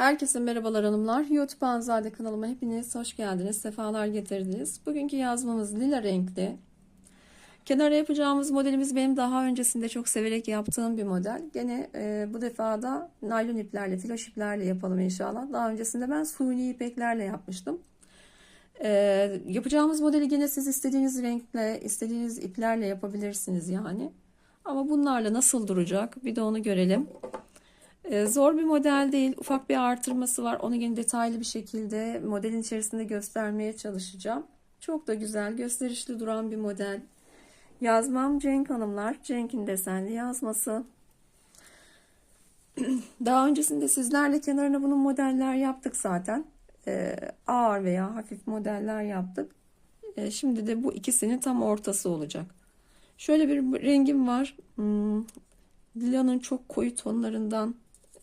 Herkese merhabalar hanımlar. YouTube Anzade kanalıma hepiniz hoş geldiniz. Sefalar getirdiniz. Bugünkü yazmamız lila renkli. Kenara yapacağımız modelimiz benim daha öncesinde çok severek yaptığım bir model. Gene e, bu defa da naylon iplerle, flaş iplerle yapalım inşallah. Daha öncesinde ben suni ipeklerle yapmıştım. E, yapacağımız modeli gene siz istediğiniz renkle, istediğiniz iplerle yapabilirsiniz yani. Ama bunlarla nasıl duracak bir de onu görelim. Ee, Zor bir model değil. Ufak bir artırması var. Onu yine detaylı bir şekilde modelin içerisinde göstermeye çalışacağım. Çok da güzel, gösterişli duran bir model. Yazmam Cenk Hanımlar. Cenk'in desenli yazması. Daha öncesinde sizlerle kenarına bunun modeller yaptık zaten. Ee, ağır veya hafif modeller yaptık. Ee, şimdi de bu ikisinin tam ortası olacak. Şöyle bir rengim var. Hmm, Lilanın çok koyu tonlarından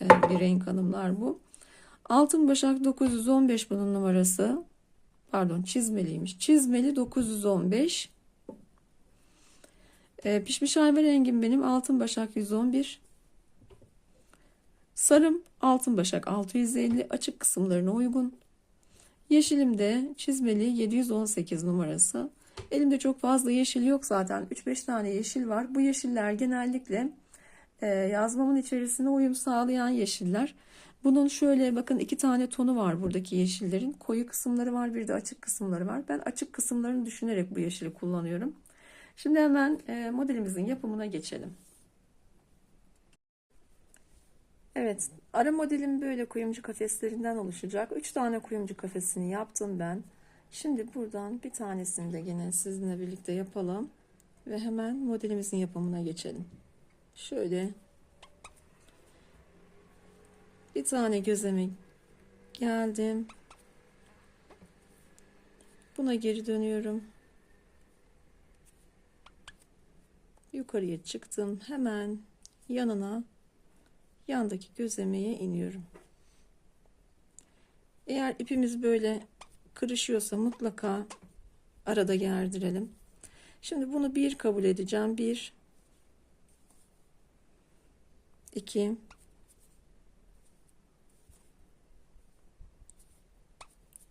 bir renk hanımlar bu. Altın Başak 915 bunun numarası. Pardon çizmeliymiş. Çizmeli 915. E, pişmiş ayva rengim benim Altın Başak 111. Sarım Altın Başak 650 açık kısımlarına uygun. Yeşilim de çizmeli 718 numarası. Elimde çok fazla yeşil yok zaten. 3-5 tane yeşil var. Bu yeşiller genellikle e, yazmamın içerisine uyum sağlayan yeşiller. Bunun şöyle bakın iki tane tonu var buradaki yeşillerin. Koyu kısımları var bir de açık kısımları var. Ben açık kısımlarını düşünerek bu yeşili kullanıyorum. Şimdi hemen e, modelimizin yapımına geçelim. Evet ara modelim böyle kuyumcu kafeslerinden oluşacak. 3 tane kuyumcu kafesini yaptım ben. Şimdi buradan bir tanesini de yine sizinle birlikte yapalım. Ve hemen modelimizin yapımına geçelim. Şöyle bir tane gözeme geldim. Buna geri dönüyorum. Yukarıya çıktım. Hemen yanına yandaki gözlemeye iniyorum. Eğer ipimiz böyle kırışıyorsa mutlaka arada gerdirelim. Şimdi bunu bir kabul edeceğim. Bir 2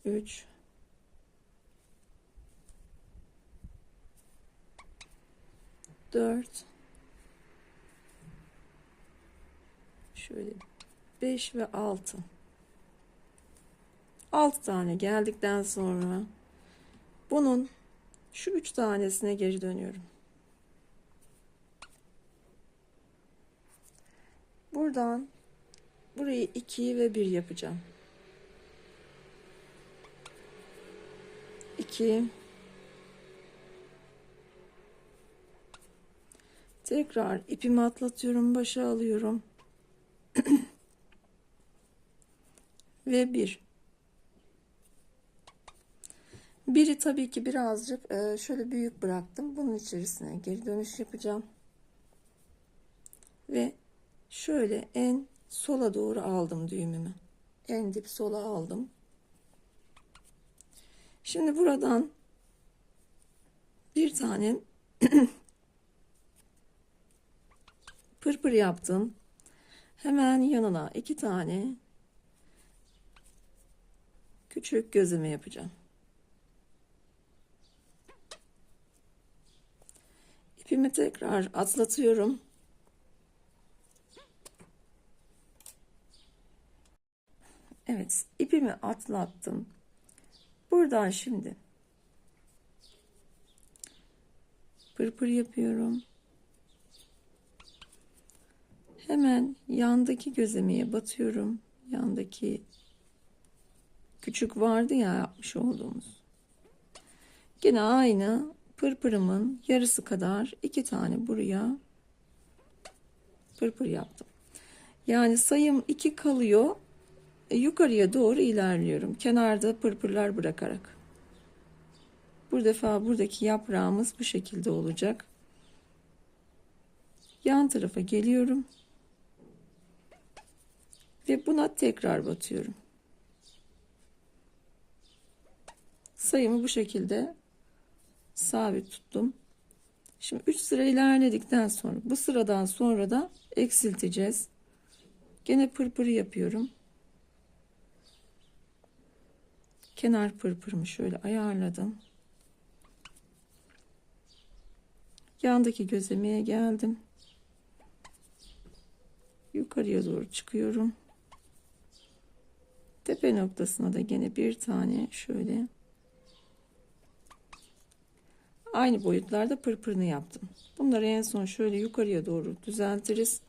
3 4 şöyle 5 ve 6 6 tane geldikten sonra bunun şu 3 tanesine geri dönüyorum. Buradan burayı 2 ve 1 yapacağım. 2 Tekrar ipimi atlatıyorum, başa alıyorum. ve 1. Biri tabii ki birazcık e, şöyle büyük bıraktım. Bunun içerisine geri dönüş yapacağım. Ve şöyle en sola doğru aldım düğümümü. En dip sola aldım. Şimdi buradan bir tane pırpır yaptım. Hemen yanına iki tane küçük gözleme yapacağım. İpimi tekrar atlatıyorum. Evet ipimi atlattım. Buradan şimdi pırpır yapıyorum. Hemen yandaki gözlemeye batıyorum. Yandaki küçük vardı ya yapmış olduğumuz. Yine aynı pırpırımın yarısı kadar iki tane buraya pırpır yaptım. Yani sayım iki kalıyor yukarıya doğru ilerliyorum. Kenarda pırpırlar bırakarak. Bu defa buradaki yaprağımız bu şekilde olacak. Yan tarafa geliyorum. Ve buna tekrar batıyorum. Sayımı bu şekilde sabit tuttum. Şimdi 3 sıra ilerledikten sonra bu sıradan sonra da eksilteceğiz. Gene pırpırı yapıyorum. Kenar pırpırımı şöyle ayarladım. Yandaki gözlemeye geldim. Yukarıya doğru çıkıyorum. Tepe noktasına da gene bir tane şöyle aynı boyutlarda pırpırını yaptım. Bunları en son şöyle yukarıya doğru düzeltiriz.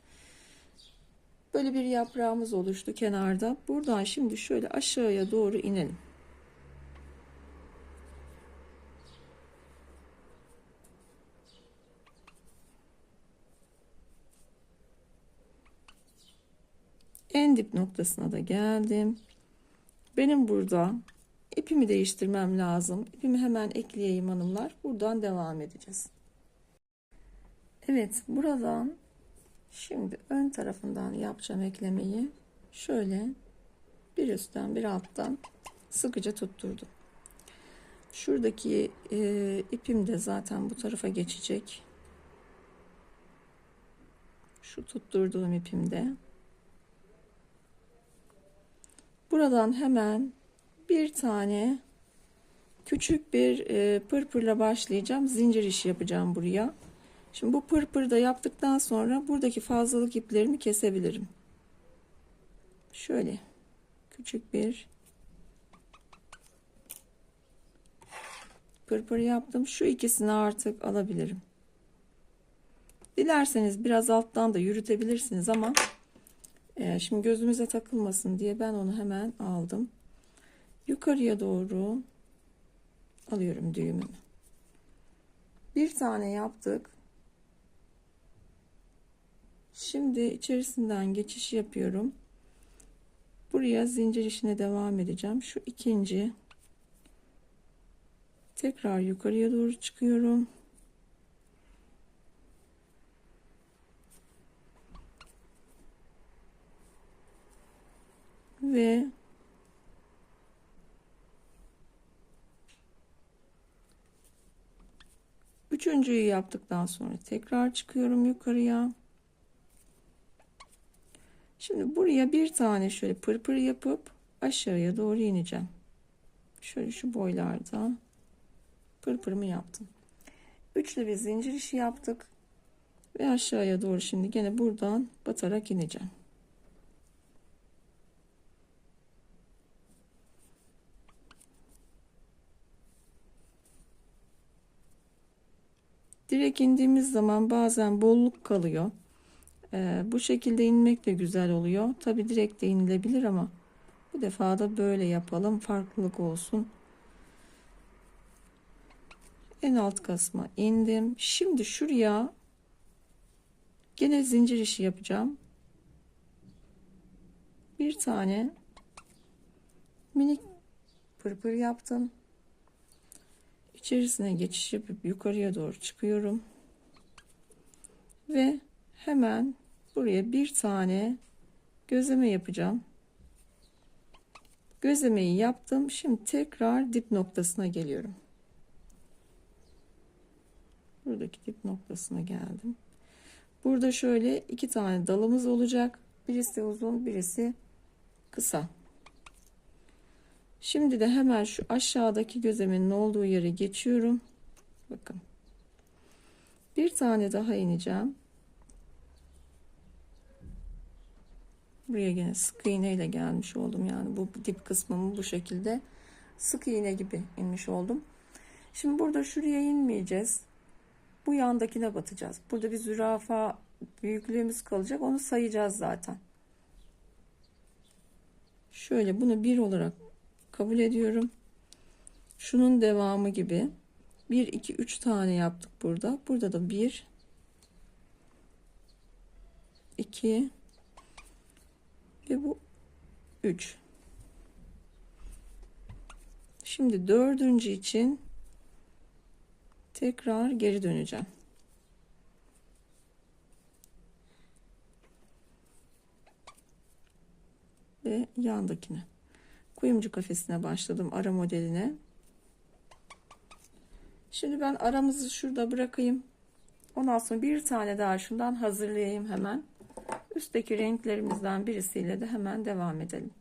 Böyle bir yaprağımız oluştu kenarda. Buradan şimdi şöyle aşağıya doğru inelim. Dip noktasına da geldim. Benim burada ipimi değiştirmem lazım. İpimi hemen ekleyeyim hanımlar. Buradan devam edeceğiz. Evet buradan şimdi ön tarafından yapacağım eklemeyi. Şöyle bir üstten bir alttan sıkıca tutturdum. Şuradaki e, ipim de zaten bu tarafa geçecek. Şu tutturduğum ipimde. Buradan hemen bir tane küçük bir e, pırpırla başlayacağım. Zincir işi yapacağım buraya. Şimdi bu pırpırı da yaptıktan sonra buradaki fazlalık iplerimi kesebilirim. Şöyle küçük bir pırpır yaptım. Şu ikisini artık alabilirim. Dilerseniz biraz alttan da yürütebilirsiniz ama e, şimdi gözümüze takılmasın diye ben onu hemen aldım. Yukarıya doğru alıyorum düğümümü. Bir tane yaptık. Şimdi içerisinden geçiş yapıyorum. Buraya zincir işine devam edeceğim. Şu ikinci tekrar yukarıya doğru çıkıyorum. Ve Üçüncüyü yaptıktan sonra tekrar çıkıyorum yukarıya. Şimdi buraya bir tane şöyle pırpır yapıp aşağıya doğru ineceğim. Şöyle şu boylarda pırpırımı yaptım. Üçlü bir zincir işi yaptık. Ve aşağıya doğru şimdi gene buradan batarak ineceğim. Direkt indiğimiz zaman bazen bolluk kalıyor. Ee, bu şekilde inmek de güzel oluyor. Tabi direkt de inilebilir ama bu defa da böyle yapalım. Farklılık olsun. En alt kısma indim. Şimdi şuraya gene zincir işi yapacağım. Bir tane minik pırpır yaptım içerisine geçiş yapıp yukarıya doğru çıkıyorum. Ve hemen buraya bir tane gözleme yapacağım. Gözlemeyi yaptım. Şimdi tekrar dip noktasına geliyorum. Buradaki dip noktasına geldim. Burada şöyle iki tane dalımız olacak. Birisi uzun birisi kısa Şimdi de hemen şu aşağıdaki gözemenin olduğu yere geçiyorum. Bakın. Bir tane daha ineceğim. Buraya yine sık iğne ile gelmiş oldum. Yani bu dip kısmımı bu şekilde sık iğne gibi inmiş oldum. Şimdi burada şuraya inmeyeceğiz. Bu yandakine batacağız. Burada bir zürafa büyüklüğümüz kalacak. Onu sayacağız zaten. Şöyle bunu bir olarak kabul ediyorum. Şunun devamı gibi 1 2 3 tane yaptık burada. Burada da 1 2 ve bu 3. Şimdi dördüncü için tekrar geri döneceğim. Ve yandakine kuyumcu kafesine başladım ara modeline. Şimdi ben aramızı şurada bırakayım. Ondan sonra bir tane daha şundan hazırlayayım hemen. Üstteki renklerimizden birisiyle de hemen devam edelim.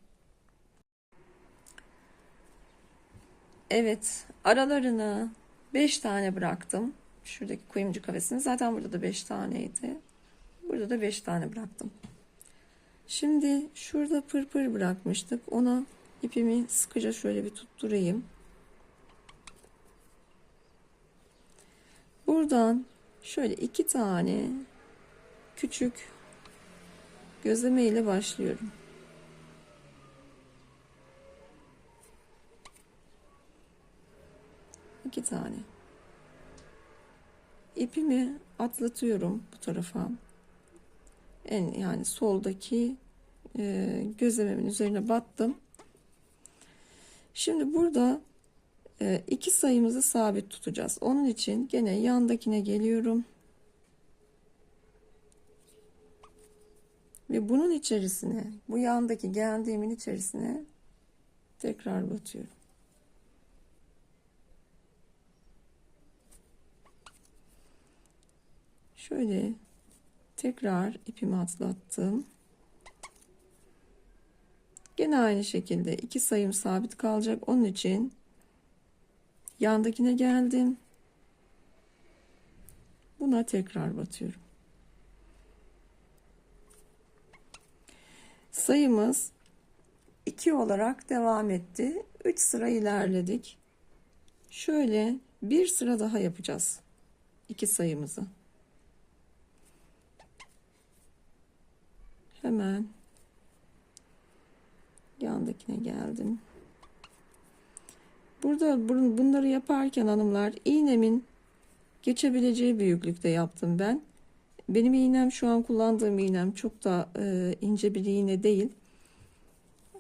Evet, aralarını 5 tane bıraktım. Şuradaki kuyumcu kafesini. Zaten burada da 5 taneydi. Burada da 5 tane bıraktım. Şimdi şurada pırpır bırakmıştık. Ona ipimi sıkıca şöyle bir tutturayım. Buradan şöyle iki tane küçük gözleme ile başlıyorum. İki tane. İpimi atlatıyorum bu tarafa. En yani soldaki e, gözlememin üzerine battım. Şimdi burada e, iki sayımızı sabit tutacağız. Onun için gene yandakine geliyorum. Ve bunun içerisine, bu yandaki geldiğimin içerisine tekrar batıyorum. Şöyle tekrar ipimi atlattım. Gene aynı şekilde iki sayım sabit kalacak. Onun için yandakine geldim. Buna tekrar batıyorum. Sayımız 2 olarak devam etti. 3 sıra ilerledik. Şöyle bir sıra daha yapacağız. 2 sayımızı. Hemen yandakine geldim. Burada bunları yaparken hanımlar iğnemin geçebileceği büyüklükte yaptım ben. Benim iğnem şu an kullandığım iğnem çok da e, ince bir iğne değil.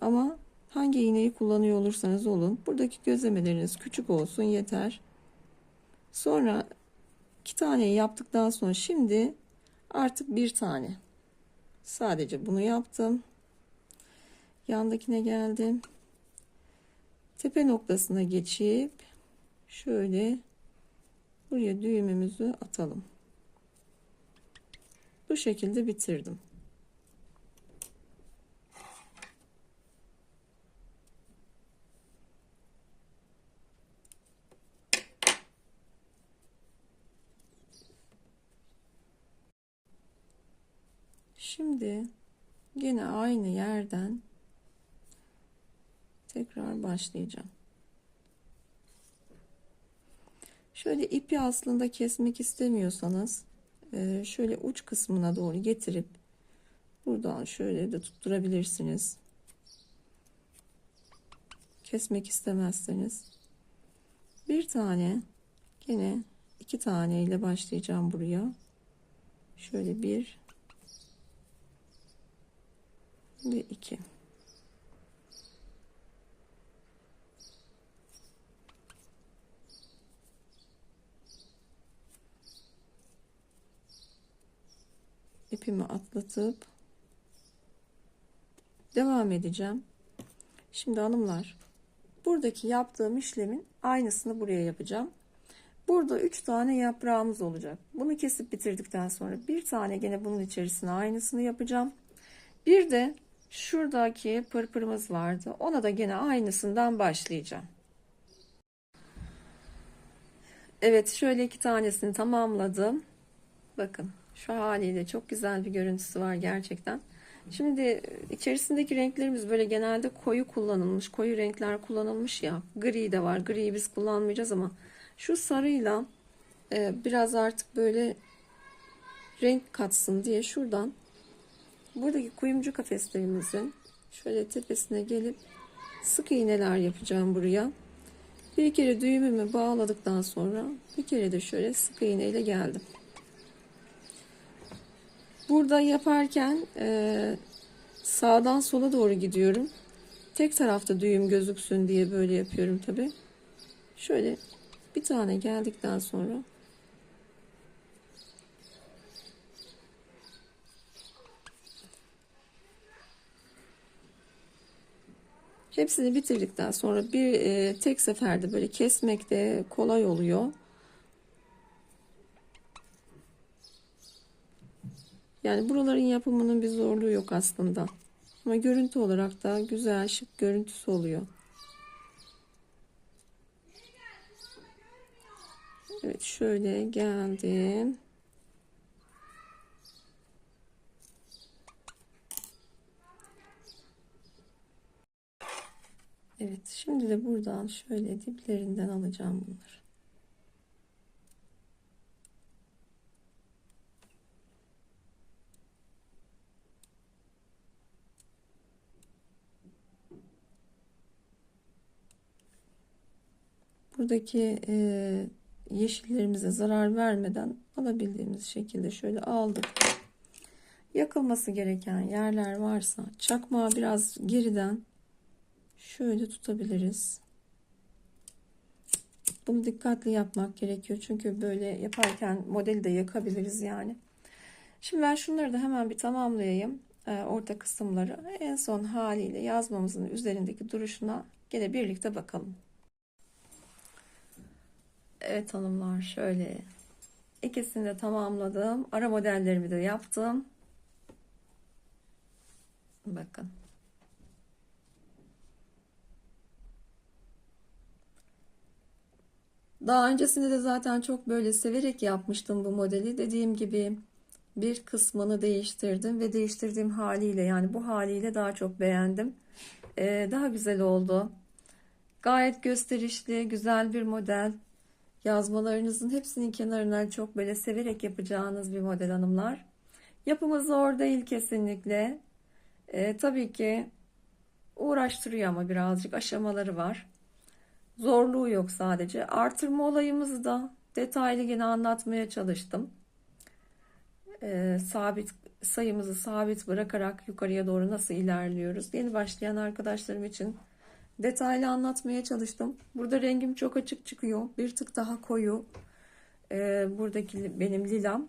Ama hangi iğneyi kullanıyor olursanız olun. Buradaki gözlemeleriniz küçük olsun yeter. Sonra iki taneyi yaptıktan sonra şimdi artık bir tane. Sadece bunu yaptım. Yandakine geldim. Tepe noktasına geçip şöyle buraya düğümümüzü atalım. Bu şekilde bitirdim. Şimdi yine aynı yerden tekrar başlayacağım. Şöyle ipi aslında kesmek istemiyorsanız e, şöyle uç kısmına doğru getirip buradan şöyle de tutturabilirsiniz. Kesmek istemezseniz bir tane yine iki tane ile başlayacağım buraya. Şöyle bir ve iki. İpimi atlatıp devam edeceğim. Şimdi hanımlar buradaki yaptığım işlemin aynısını buraya yapacağım. Burada 3 tane yaprağımız olacak. Bunu kesip bitirdikten sonra bir tane gene bunun içerisine aynısını yapacağım. Bir de şuradaki pırpırımız vardı. Ona da gene aynısından başlayacağım. Evet şöyle iki tanesini tamamladım. Bakın şu haliyle çok güzel bir görüntüsü var gerçekten. Şimdi içerisindeki renklerimiz böyle genelde koyu kullanılmış, koyu renkler kullanılmış ya. Gri de var. Griyi biz kullanmayacağız ama şu sarıyla e, biraz artık böyle renk katsın diye şuradan buradaki kuyumcu kafeslerimizin şöyle tepesine gelip sık iğneler yapacağım buraya. Bir kere düğümümü bağladıktan sonra bir kere de şöyle sık iğne ile geldim. Burada yaparken e, sağdan sola doğru gidiyorum. Tek tarafta düğüm gözüksün diye böyle yapıyorum tabi. Şöyle bir tane geldikten sonra Hepsini bitirdikten sonra bir e, tek seferde böyle kesmek de kolay oluyor. Yani buraların yapımının bir zorluğu yok aslında. Ama görüntü olarak da güzel şık görüntüsü oluyor. Evet şöyle geldim. Evet şimdi de buradan şöyle diplerinden alacağım bunları. Buradaki e, yeşillerimize zarar vermeden alabildiğimiz şekilde şöyle aldık. Yakılması gereken yerler varsa çakmağı biraz geriden şöyle tutabiliriz. Bunu dikkatli yapmak gerekiyor. Çünkü böyle yaparken modeli de yakabiliriz yani. Şimdi ben şunları da hemen bir tamamlayayım. E, orta kısımları. En son haliyle yazmamızın üzerindeki duruşuna gene birlikte bakalım. Evet hanımlar şöyle ikisini de tamamladım. Ara modellerimi de yaptım. Bakın. Daha öncesinde de zaten çok böyle severek yapmıştım bu modeli. Dediğim gibi bir kısmını değiştirdim ve değiştirdiğim haliyle yani bu haliyle daha çok beğendim. Ee, daha güzel oldu. Gayet gösterişli, güzel bir model. Yazmalarınızın hepsinin kenarına çok böyle severek yapacağınız bir model hanımlar. Yapımı zor değil kesinlikle. Ee, tabii ki uğraştırıyor ama birazcık aşamaları var. Zorluğu yok sadece. Artırma olayımızı da detaylı yine anlatmaya çalıştım. Ee, sabit sayımızı sabit bırakarak yukarıya doğru nasıl ilerliyoruz? Yeni başlayan arkadaşlarım için detaylı anlatmaya çalıştım. Burada rengim çok açık çıkıyor. Bir tık daha koyu. Ee, buradaki benim lilam.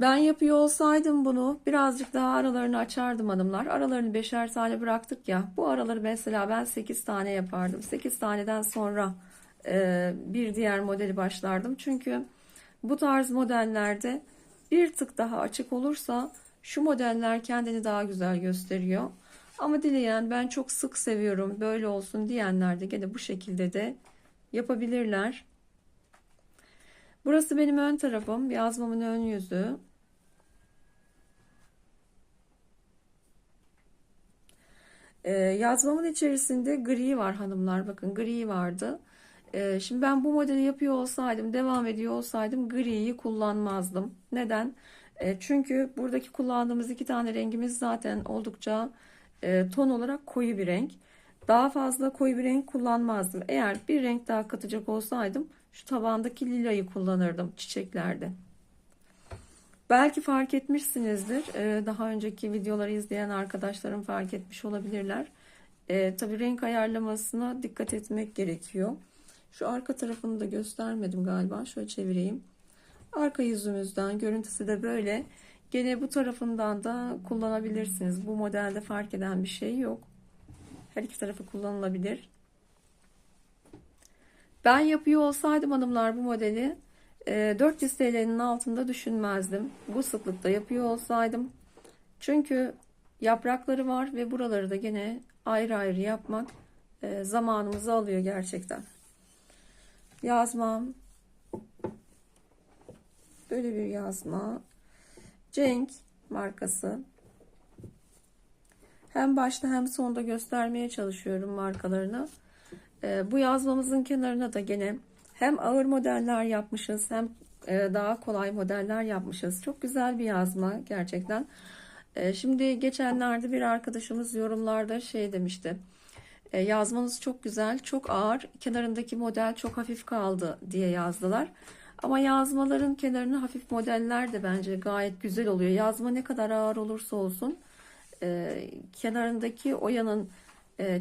Ben yapıyor olsaydım bunu birazcık daha aralarını açardım hanımlar. Aralarını beşer tane bıraktık ya. Bu araları mesela ben 8 tane yapardım. 8 taneden sonra e, bir diğer modeli başlardım. Çünkü bu tarz modellerde bir tık daha açık olursa şu modeller kendini daha güzel gösteriyor. Ama dileyen ben çok sık seviyorum böyle olsun diyenler de gene bu şekilde de yapabilirler. Burası benim ön tarafım. Yazmamın ön yüzü. Ee, yazmamın içerisinde gri var hanımlar. Bakın gri vardı. Ee, şimdi ben bu modeli yapıyor olsaydım, devam ediyor olsaydım griyi kullanmazdım. Neden? Ee, çünkü buradaki kullandığımız iki tane rengimiz zaten oldukça e, ton olarak koyu bir renk. Daha fazla koyu bir renk kullanmazdım. Eğer bir renk daha katacak olsaydım şu tabandaki lilayı kullanırdım çiçeklerde. Belki fark etmişsinizdir. Ee, daha önceki videoları izleyen arkadaşlarım fark etmiş olabilirler. Ee, tabii renk ayarlamasına dikkat etmek gerekiyor. Şu arka tarafını da göstermedim galiba. Şöyle çevireyim. Arka yüzümüzden görüntüsü de böyle. Gene bu tarafından da kullanabilirsiniz. Bu modelde fark eden bir şey yok. Her iki tarafı kullanılabilir. Ben yapıyor olsaydım hanımlar bu modeli 400 e, TL'nin altında düşünmezdim. Bu sıklıkta yapıyor olsaydım. Çünkü yaprakları var ve buraları da gene ayrı ayrı yapmak e, zamanımızı alıyor gerçekten. Yazmam. Böyle bir yazma. Cenk markası. Hem başta hem sonda göstermeye çalışıyorum markalarını. E, bu yazmamızın kenarına da gene hem ağır modeller yapmışız hem e, daha kolay modeller yapmışız. Çok güzel bir yazma gerçekten. E, şimdi geçenlerde bir arkadaşımız yorumlarda şey demişti. E, yazmanız çok güzel, çok ağır. Kenarındaki model çok hafif kaldı diye yazdılar. Ama yazmaların kenarına hafif modeller de bence gayet güzel oluyor. Yazma ne kadar ağır olursa olsun kenarındaki oyanın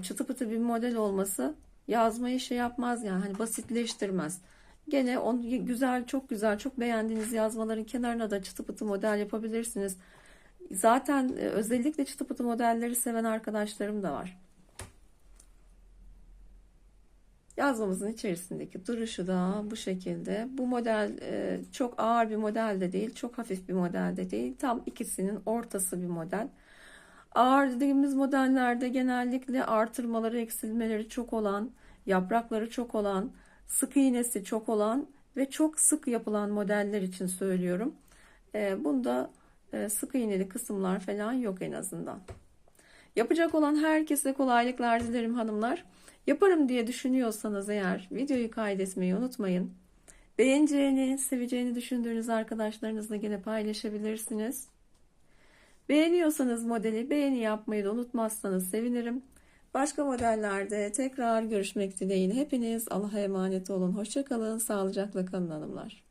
çıtı pıtı bir model olması yazmayı şey yapmaz yani hani basitleştirmez. Gene on, güzel çok güzel çok beğendiğiniz yazmaların kenarına da çıtı pıtı model yapabilirsiniz. Zaten e, özellikle çıtı pıtı modelleri seven arkadaşlarım da var. Yazmamızın içerisindeki duruşu da bu şekilde. Bu model e, çok ağır bir model de değil, çok hafif bir model de değil. Tam ikisinin ortası bir model. Ağır dediğimiz modellerde genellikle artırmaları, eksilmeleri çok olan, yaprakları çok olan, sık iğnesi çok olan ve çok sık yapılan modeller için söylüyorum. Ee, bunda e, sık iğneli kısımlar falan yok en azından. Yapacak olan herkese kolaylıklar dilerim hanımlar. Yaparım diye düşünüyorsanız eğer videoyu kaydetmeyi unutmayın. Beğeneceğini, seveceğini düşündüğünüz arkadaşlarınızla yine paylaşabilirsiniz. Beğeniyorsanız modeli beğeni yapmayı da unutmazsanız sevinirim. Başka modellerde tekrar görüşmek dileğiyle hepiniz Allah'a emanet olun. Hoşçakalın, sağlıcakla kalın hanımlar.